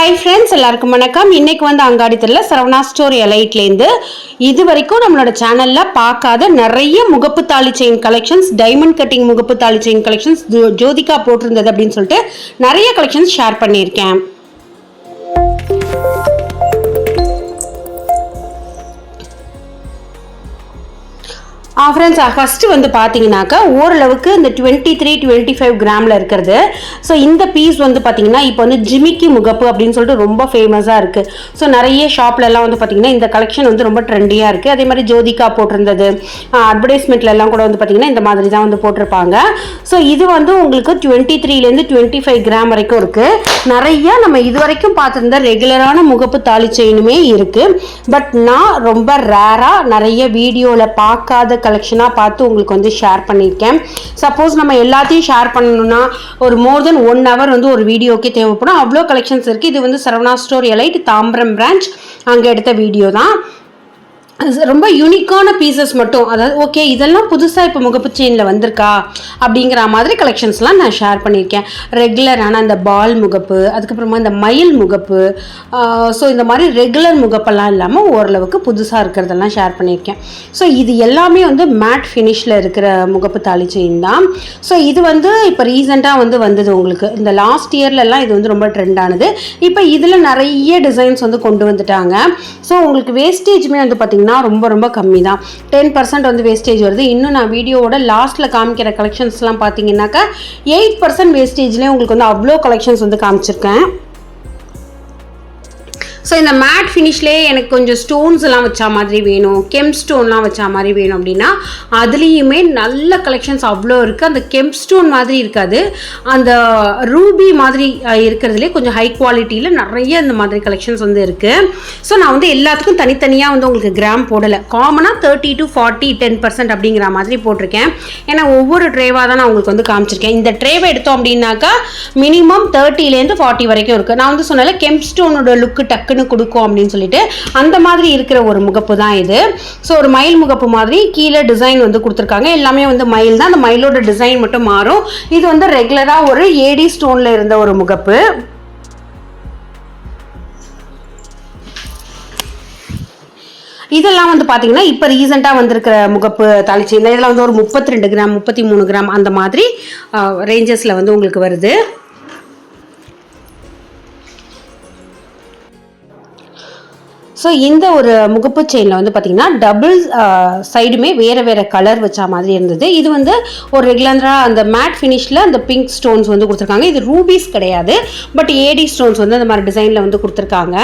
Hi friends எல்லாருக்கும் வணக்கம். இன்றைக்கி வந்து அங்காடி தெருல சரவணா ஸ்டோர் எலைட்லேருந்து இது வரைக்கும் நம்மளோட சேனலில் பார்க்காத நிறைய முகப்பு தாலி செயின் கலெக்ஷன்ஸ் டைமண்ட் கட்டிங் முகப்பு தாலி செயின் கலெக்ஷன்ஸ் ஜோதிகா போட்டிருந்தது அப்படின்னு சொல்லிட்டு நிறைய கலெக்ஷன்ஸ் ஷேர் பண்ணியிருக்கேன். ஃப்ரெண்ட்ஸ் ஃபஸ்ட்டு வந்து பார்த்தீங்கன்னாக்கா ஓரளவுக்கு இந்த டுவெண்ட்டி த்ரீ டுவெண்ட்டி ஃபைவ் கிராமில் இருக்கிறது. ஸோ இந்த பீஸ் வந்து பார்த்தீங்கன்னா இப்போ வந்து ஜிமிக்கி முகப்பு அப்படின்னு சொல்லிட்டு ரொம்ப ஃபேமஸாக இருக்குது ஸோ நிறைய ஷாப்லலாம் வந்து பார்த்தீங்கன்னா இந்த கலெக்ஷன் வந்து ரொம்ப ட்ரெண்டியாக இருக்குது அதே மாதிரி ஜோதிகா போட்டிருந்தது. அட்வர்டைஸ்மெண்ட்லலாம் கூட வந்து பார்த்தீங்கன்னா இந்த மாதிரி தான் வந்து போட்டிருப்பாங்க. ஸோ இது வந்து உங்களுக்கு டுவெண்ட்டி த்ரீலேருந்து டுவெண்ட்டி ஃபைவ் கிராம் வரைக்கும் இருக்குது நிறையா நம்ம இது வரைக்கும் பார்த்துருந்த ரெகுலரான முகப்பு தாலி செயினுமே இருக்குது பட் நான் ரொம்ப ரேராக நிறைய வீடியோவில் பார்க்காத கலெக்ஷன் கலெக்ஷனாக பார்த்து உங்களுக்கு வந்து ஷேர் பண்ணியிருக்கேன். சப்போஸ் நம்ம எல்லாத்தையும் ஷேர் பண்ணணும்னா ஒரு மோர் தென் ஒன் ஹவர் வந்து ஒரு வீடியோக்கே தேவைப்படும். அவ்வளோ கலெக்ஷன்ஸ் இருக்குது இது வந்து Saravana store elite Tambaram branch அங்கே எடுத்த வீடியோ தான். ரொம்ப யூனிக்கான பீசஸ் மட்டும். அதாவது ஓகே இதெல்லாம் புதுசாக இப்போ முகப்பு செயினில் வந்திருக்கா? அப்படிங்கிற மாதிரி கலெக்ஷன்ஸ்லாம் நான் ஷேர் பண்ணியிருக்கேன். ரெகுலரான அந்த பால் முகப்பு அதுக்கப்புறமா இந்த மயில் முகப்பு ஸோ இந்த மாதிரி ரெகுலர் முகப்பெல்லாம் இல்லாமல் ஓரளவுக்கு புதுசாக இருக்கிறதெல்லாம் ஷேர் பண்ணியிருக்கேன். ஸோ இது எல்லாமே வந்து மேட் ஃபினிஷில் இருக்கிற முகப்பு தாலி செயின் தான். ஸோ இது வந்து இப்போ ரீசெண்டாக வந்து வந்தது உங்களுக்கு. இந்த லாஸ்ட் இயர்லலாம் இது வந்து ரொம்ப ட்ரெண்டானது இப்போ இதில் நிறைய டிசைன்ஸ் வந்து கொண்டு வந்துட்டாங்க. ஸோ உங்களுக்கு வேஸ்டேஜுமே வந்து பார்த்திங்கன்னா ரொம்ப ரொம்ப கம்மி தான் டென் பர்சன்ட் வந்து வேஸ்டேஜ் வருது. இன்னும் நான் வீடியோவோட லாஸ்ட்டில் காமிக்கிற கலெக்ஷன்ஸ்லாம் பார்த்தீங்கன்னாக்கா எயிட் பர்சன்ட் வேஸ்டேஜ்லேயே உங்களுக்கு வந்து அவ்வளோ கலெக்ஷன்ஸ் வந்து காமிச்சிருக்கேன். ஸோ இந்த மேட் ஃபினிஷ்லேயே எனக்கு கொஞ்சம் ஸ்டோன்ஸ் எல்லாம் வச்சா மாதிரி வேணும் கெம் ஸ்டோன்லாம் வச்சா மாதிரி வேணும் அப்படின்னா அதுலேயுமே நல்ல கலெக்ஷன்ஸ் அவ்வளோ இருக்குது அந்த கெம்ப் ஸ்டோன் மாதிரி இருக்காது. அந்த ரூபி மாதிரி இருக்கிறதுலே கொஞ்சம் ஹை குவாலிட்டியில் நிறைய இந்த மாதிரி கலெக்ஷன்ஸ் வந்து இருக்குது ஸோ நான் வந்து எல்லாத்துக்கும் தனித்தனியாக வந்து உங்களுக்கு கிராம் போடலை. காமனாக thirty to forty ten percent அப்படிங்கிற மாதிரி போட்டிருக்கேன். ஏன்னா ஒவ்வொரு ட்ரேவாக தான் நான் உங்களுக்கு வந்து காமிச்சிருக்கேன். இந்த ட்ரேவை எடுத்தோம் அப்படின்னாக்கா மினிமம் தேர்ட்டிலேருந்து ஃபார்ட்டி வரைக்கும் இருக்குது நான் வந்து சொன்னால கெம்ப் ஸ்டோனோட லுக்கு டக்குன்னு கொடுக்கும் அப்படின்னு சொல்லிட்டு அந்த மாதிரி இருக்கிற ஒரு முகப்பு தான் இது. ஸோ ஒரு மயில் முகப்பு மாதிரி கீழே டிசைன் வந்து கொடுத்துருக்காங்க. எல்லாமே வந்து மயில் தான். அந்த மயிலோட டிசைன் மட்டும் மாறும். இது வந்து ரெகுலராக ஒரு ஏடி ஸ்டோனில் இருந்த ஒரு முகப்பு. இதெல்லாம் வந்து பார்த்தீங்கன்னா இப்போ ரீசெண்டாக வந்திருக்கிற முகப்பு தாளிச்சி. இந்த இதில் வந்து ஒரு முப்பத்தி ரெண்டு கிராம் முப்பத்தி மூணு கிராம் அந்த மாதிரி ரேஞ்சஸில் வந்து உங்களுக்கு வருது. ஸோ இந்த ஒரு முகப்பு செயினில் வந்து பார்த்தீங்கன்னா டபுள் சைடுமே வேறு வேறு கலர் வச்ச மாதிரி இருந்தது. இது வந்து ஒரு ரெகுலராக அந்த மேட் ஃபினிஷில் அந்த பிங்க் ஸ்டோன்ஸ் வந்து கொடுத்துருக்காங்க. இது ரூபீஸ் கிடையாது. பட் ஏடி ஸ்டோன்ஸ் வந்து அந்த மாதிரி டிசைனில் வந்து கொடுத்துருக்காங்க.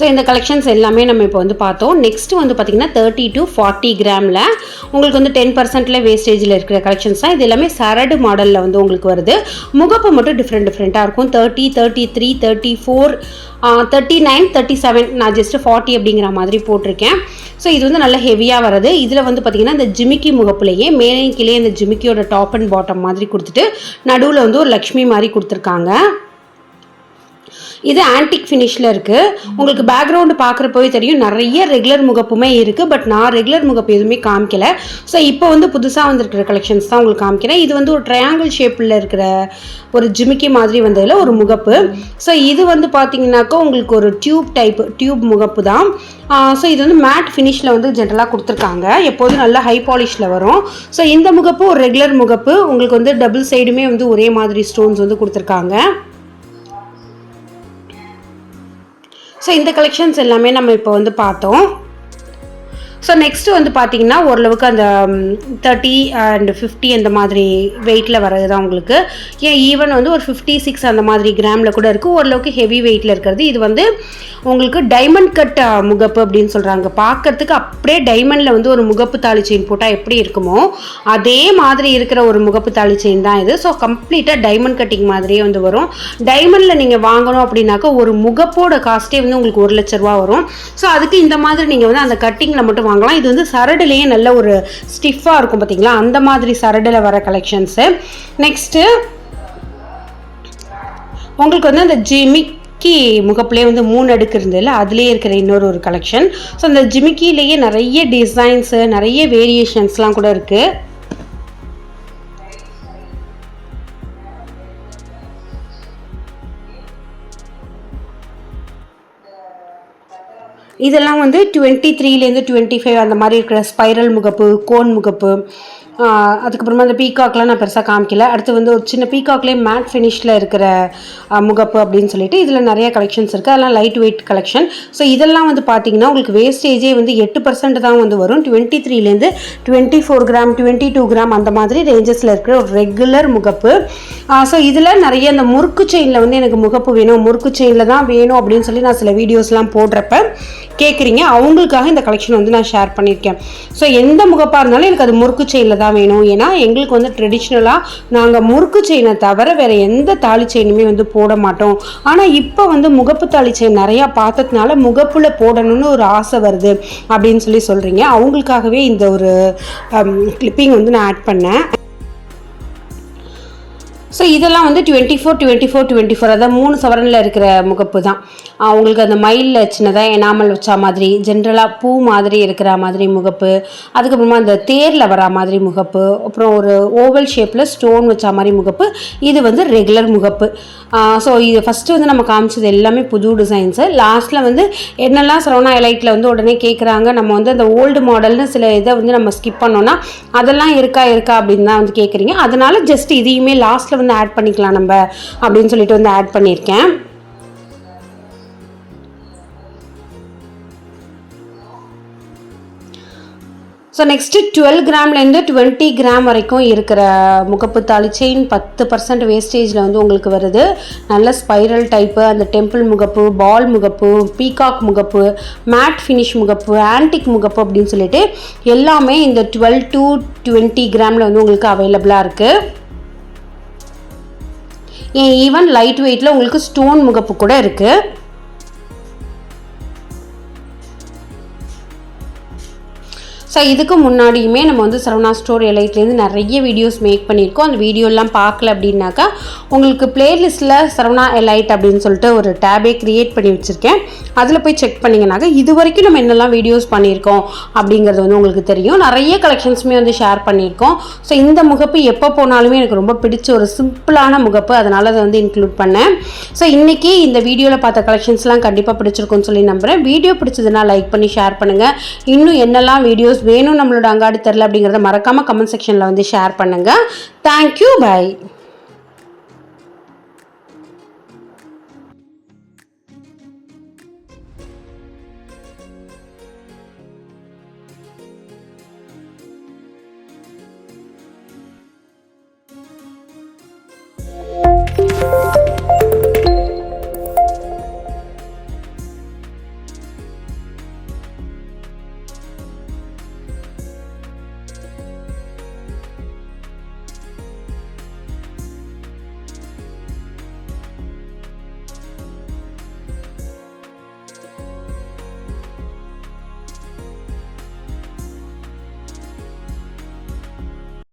ஸோ இந்த கலெக்ஷன்ஸ் எல்லாமே நம்ம இப்போ வந்து பார்த்தோம். நெக்ஸ்ட் வந்து பார்த்திங்கன்னா தேர்ட்டி டு ஃபார்ட்டி கிராமில் உங்களுக்கு வந்து டென் பர்சன்ட்டில் வேஸ்டேஜில் இருக்கிற கலெக்ஷன்ஸ் தான். இது எல்லாமே சரடு மாடலில் வந்து உங்களுக்கு வருது. முகப்பு மட்டும் டிஃப்ரெண்ட் டிஃப்ரெண்ட்டாக இருக்கும். Thirty thirty three thirty four thirty nine thirty seven நான் ஜஸ்ட்டு ஃபார்ட்டி அப்படிங்கிற மாதிரி போட்டிருக்கேன். ஸோ இது வந்து நல்ல ஹெவியாக வருது இதில் வந்து பார்த்திங்கன்னா இந்த ஜிமிக்கி முகப்புலையே மேலே கீழே இந்த ஜிமிக்கியோட டாப் அண்ட் பாட்டம் மாதிரி கொடுத்துட்டு நடுவில் வந்து ஒரு லக்ஷ்மி மாதிரி கொடுத்துருக்காங்க. இது ஆன்டிக் ஃபினிஷில் இருக்குது உங்களுக்கு பேக்ரவுண்டு பார்க்குறப்போவே தெரியும். நிறைய ரெகுலர் முகப்புமே இருக்குது பட் நான் ரெகுலர் முகப்பு எதுவுமே காமிக்கல. ஸோ இப்போ வந்து புதுசாக வந்திருக்கிற கலெக்ஷன்ஸ் தான் உங்களுக்கு காமிக்கிறேன். இது வந்து ஒரு ட்ரையாங்கிள் ஷேப்பில் இருக்கிற ஒரு ஜிமிக்கி மாதிரி வந்ததில் ஒரு முகப்பு. ஸோ இது வந்து பார்த்தீங்கன்னாக்கா உங்களுக்கு ஒரு டியூப் டைப் டியூப் முகப்பு தான். ஸோ இது வந்து மேட் ஃபினிஷில் வந்து ஜென்ரலாக கொடுத்துருக்காங்க. எப்போதும் நல்லா ஹை பாலிஷில் வரும். ஸோ இந்த முகப்பு ஒரு ரெகுலர் முகப்பு. உங்களுக்கு வந்து டபுள் சைடுமே வந்து ஒரே மாதிரி ஸ்டோன்ஸ் வந்து கொடுத்துருக்காங்க. ஸோ இந்த கலெக்ஷன்ஸ் எல்லாமே நம்ம இப்போ வந்து பார்த்தோம். ஸோ நெக்ஸ்ட்டு வந்து பார்த்தீங்கன்னா ஓரளவுக்கு அந்த தேர்ட்டி அண்ட் ஃபிஃப்டி அந்த மாதிரி வெயிட்டில் வர்றது தான் உங்களுக்கு. ஏன் ஈவன் வந்து ஒரு ஃபிஃப்டி சிக்ஸ் அந்த மாதிரி கிராமில் கூட இருக்குது ஓரளவுக்கு ஹெவி வெயிட்டில் இருக்கிறது. இது வந்து உங்களுக்கு டைமண்ட் கட் முகப்பு அப்படின்னு சொல்கிறாங்க பார்க்கறதுக்கு அப்படியே டைமண்டில் வந்து ஒரு முகப்பு தாலி செயின் போட்டால் எப்படி இருக்குமோ அதே மாதிரி இருக்கிற ஒரு முகப்பு தாலி செயின் தான் இது. ஸோ கம்ப்ளீட்டாக டைமண்ட் கட்டிங் மாதிரியே வந்து வரும். டைமண்டில் நீங்கள் வாங்கணும் அப்படின்னாக்கா ஒரு முகப்போட காஸ்ட்டே வந்து உங்களுக்கு ஒரு லட்ச ரூபா வரும். ஸோ அதுக்கு இந்த மாதிரி நீங்கள் வந்து அந்த கட்டிங்கில் மட்டும் வாங்கலாம். இது வந்து சரடுலேயே நல்ல ஒரு ஸ்டிஃபாக இருக்கும் பார்த்தீங்களா அந்த மாதிரி சரடில் வர கலெக்ஷன்ஸு நெக்ஸ்ட்டு உங்களுக்கு வந்து அந்த ஜிமிக்கி முகப்புலேயே வந்து மூணு அடுக்கு இருந்ததில்ல அதுலேயே இருக்கிற இன்னொரு ஒரு கலெக்ஷன் ஸோ அந்த ஜிமிக்கிலேயே நிறைய டிசைன்ஸு நிறைய வேரியேஷன்ஸ்லாம் கூட இருக்குது இதெல்லாம் வந்து டுவெண்ட்டி த்ரீலேருந்து டுவெண்ட்டி ஃபைவ் அந்த மாதிரி இருக்கிற ஸ்பைரல் முகப்பு கோன் முகப்பு. அதுக்கப்புறமா அந்த பீகாக்லாம் நான் பெருசாக காமிக்கல. அடுத்து வந்து ஒரு சின்ன பீகாக்லேயே மேட் ஃபினிஷில் இருக்கிற முகப்பு அப்படின்னு சொல்லிட்டு இதில் நிறைய கலெக்ஷன்ஸ் இருக்குது அதெல்லாம் லைட் வெயிட் கலெக்ஷன் ஸோ இதெல்லாம் வந்து பார்த்தீங்கன்னா உங்களுக்கு வேஸ்டேஜே வந்து எட்டு பர்சன்ட் தான் வந்து வரும். Twenty த்ரீலேருந்து twenty four gram twenty two gram அந்த மாதிரி ரேஞ்சஸில் இருக்கிற ஒரு ரெகுலர் முகப்பு. ஸோ இதில் நிறைய அந்த முறுக்கு செயினில் வந்து எனக்கு முகப்பு வேணும். முறுக்கு செயினில் தான் வேணும் அப்படின்னு சொல்லி நான் சில வீடியோஸ்லாம் போடுறப்ப கேட்குறீங்க அவங்களுக்காக இந்த கலெக்ஷன் வந்து நான் ஷேர் பண்ணியிருக்கேன். ஸோ எந்த முகப்பாக இருந்தாலும் எனக்கு அது முறுக்கு செயினில் தான் வேணும். ஏன்னா எங்களுக்கு வந்து ட்ரெடிஷ்னலாக நாங்கள் முறுக்கு செயினை தவிர வேறு எந்த தாலி செயினுமே வந்து போட மாட்டோம். ஆனால் இப்போ வந்து முகப்பு தாலி செயின் நிறையா பார்த்ததுனால முகப்பில் போடணும்னு ஒரு ஆசை வருது அப்படின்னு சொல்லி சொல்கிறீங்க அவங்களுக்காகவே இந்த ஒரு கிளிப்பிங் வந்து நான் ஆட் பண்ணேன். ஸோ இதெல்லாம் வந்து twenty four twenty four twenty four அதான் மூணு சவரனில் இருக்கிற முகப்பு தான். அவங்களுக்கு அந்த மயிலில் சின்னதாக எனாமல் வச்சா மாதிரி ஜென்ரலாக பூ மாதிரி இருக்கிற மாதிரி முகப்பு அதுக்கப்புறமா அந்த தேரில் வரா மாதிரி முகப்பு அப்புறம் ஒரு ஓவல் ஷேப்பில் ஸ்டோன் வச்சா மாதிரி முகப்பு இது வந்து ரெகுலர் முகப்பு. ஸோ இது ஃபஸ்ட்டு வந்து நம்ம காமிச்சது எல்லாமே புது டிசைன்ஸு லாஸ்ட்டில் வந்து என்னெல்லாம் சரவணா எலைட்டில் வந்து உடனே கேட்குறாங்க நம்ம வந்து அந்த ஓல்டு மாடல்னு சில இதை வந்து நம்ம ஸ்கிப் பண்ணோன்னா அதெல்லாம் இருக்கா இருக்கா அப்படின்னு தான் வந்து கேட்குறீங்க அதனால ஜஸ்ட் இதையுமே லாஸ்ட்டில் வந்து ஆட் பண்ணிக்கலாம் நம்ம அப்படின்னு சொல்லிட்டு வந்து ஆட் பண்ணியிருக்கேன். ஸோ நெக்ஸ்ட்டு டுவெல் கிராம்லேருந்து டுவெண்ட்டி கிராம் வரைக்கும் இருக்கிற முகப்பு தாலி செயின் பத்து பர்சன்ட் வேஸ்டேஜில் வந்து உங்களுக்கு வருது. நல்ல ஸ்பைரல் டைப்பு அந்த டெம்பிள் முகப்பு பால் முகப்பு பீகாக் முகப்பு மேட் ஃபினிஷ் முகப்பு ஆன்டிக் முகப்பு அப்படின்னு சொல்லிட்டு எல்லாமே இந்த டுவெல் டு டுவெண்ட்டி கிராமில் வந்து உங்களுக்கு அவைலபிளாக இருக்குது ஏன் ஈவன் லைட் வெயிட்டில் உங்களுக்கு ஸ்டோன் முகப்பு கூட இருக்குது ஸோ இதுக்கு முன்னாடியுமே நம்ம வந்து சரவணா ஸ்டோர் எலைட்லேருந்து நிறைய வீடியோஸ் மேக் பண்ணியிருக்கோம். அந்த வீடியோலாம் பார்க்கல அப்படின்னாக்கா உங்களுக்கு பிளேலிஸ்ட்டில் சரவணா எலைட் அப்படின்னு சொல்லிட்டு ஒரு டேபே க்ரியேட் பண்ணி வச்சுருக்கேன். அதில் போய் செக் பண்ணிங்கனாக்கா இது வரைக்கும் நம்ம என்னெல்லாம் வீடியோஸ் பண்ணியிருக்கோம் அப்படிங்கிறது வந்து உங்களுக்கு தெரியும். நிறைய கலெக்ஷன்ஸுமே வந்து ஷேர் பண்ணியிருக்கோம். ஸோ இந்த முகப்பு எப்போ போனாலுமே எனக்கு ரொம்ப பிடிச்ச ஒரு சிம்பிளான முகப்பு. அதனால் அதை வந்து இன்க்ளூட் பண்ணேன். ஸோ இன்றைக்கி இந்த வீடியோவில் பார்த்த கலெக்ஷன்ஸ்லாம் கண்டிப்பாக பிடிச்சிருக்கும்னு சொல்லி நம்புகிறேன் வீடியோ பிடிச்சதுன்னா லைக் பண்ணி ஷேர் பண்ணுங்கள் இன்னும் என்னெல்லாம் வீடியோஸ் வேணும் நம்மளோட அங்காடி தெரில அப்படிங்கிறத மறக்காமல் கமெண்ட் செக்ஷனில் வந்து ஷேர் பண்ணுங்கள் தேங்க்யூ பை